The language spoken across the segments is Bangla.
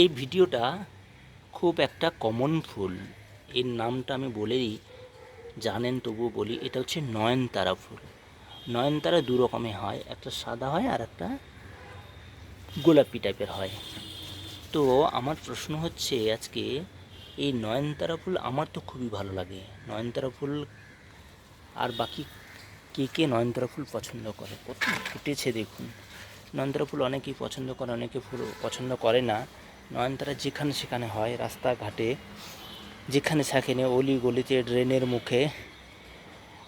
এই ভিডিওটা খুব একটা কমন ফুল। এর নামটা আমি বলেই জানেন তবুও বলি, এটা হচ্ছে নয়নতারা ফুল। নয়নতারা দু রকমের হয়, একটা সাদা হয় আর একটা গোলাপি টাইপের হয়। তো আমার প্রশ্ন হচ্ছে আজকে, এই নয়নতারা ফুল আমার তো খুবই ভালো লাগে। নয়নতারা ফুল আর বাকি কে কে নয়নতারা ফুল পছন্দ করে? কত ফুটেছে দেখুন। নয়নতারা ফুল অনেকেই পছন্দ করে, অনেকে ফুল পছন্দ করে না। নয়নতারা যেখানে সেখানে হয়, রাস্তাঘাটে। যেখানে সেখানে অলি গলিতে ড্রেনের মুখে।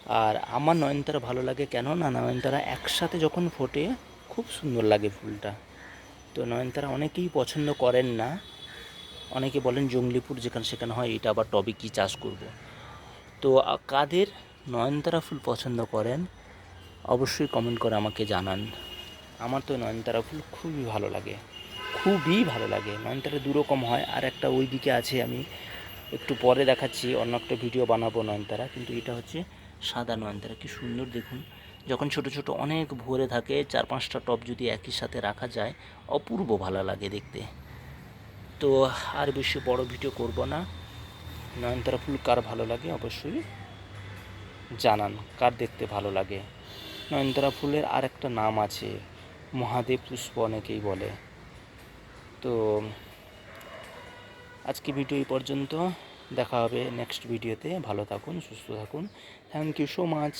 আর আমার নয়নতারা ভালো লাগে কেন না নয়নতারা একসাথে যখন ফোটে, খুব সুন্দর লাগে ফুলটা। তো নয়নতারা অনেকেই পছন্দ করেন না। অনেকে বলেন জঙ্গলিপুর যেখানে সেখানে হয়, এটা আবার টবে কী চাষ করব? তো কাদের নয়নতারা ফুল পছন্দ করেন, অবশ্যই কমেন্ট করে আমাকে জানান। আমার তো নয়নতারা ফুল খুবই ভালো লাগে। খুবই ভালো লাগে। নয়নতারা দু রকম হয়। আর একটা ওই দিকে আছে আমি, একটু পরে দেখাচ্ছি, অন্য একটা ভিডিও বানাবো নয়নতারা। কিন্তু এটা হচ্ছে সাদা নয়নতারা, কি সুন্দর দেখুন। যখন ছোট ছোট অনেক ভরে থাকে, চার পাঁচটা টপ যদি একই সাথে রাখা যায়, অপূর্ব ভালো লাগে দেখতে। তো আর বেশি বড় ভিডিও করব না। নয়নতারা ফুল কার ভালো লাগে অবশ্যই জানান, কার দেখতে ভালো লাগে। নয়নতারা ফুলের আর একটা নাম আছে, মহাদেব পুষ্প অনেকেই বলে। তো আজকে ভিডিও এই পর্যন্ত। দেখা হবে নেক্সট ভিডিওতে ভালো থাকুন, সুস্থ থাকুন। Thank you so much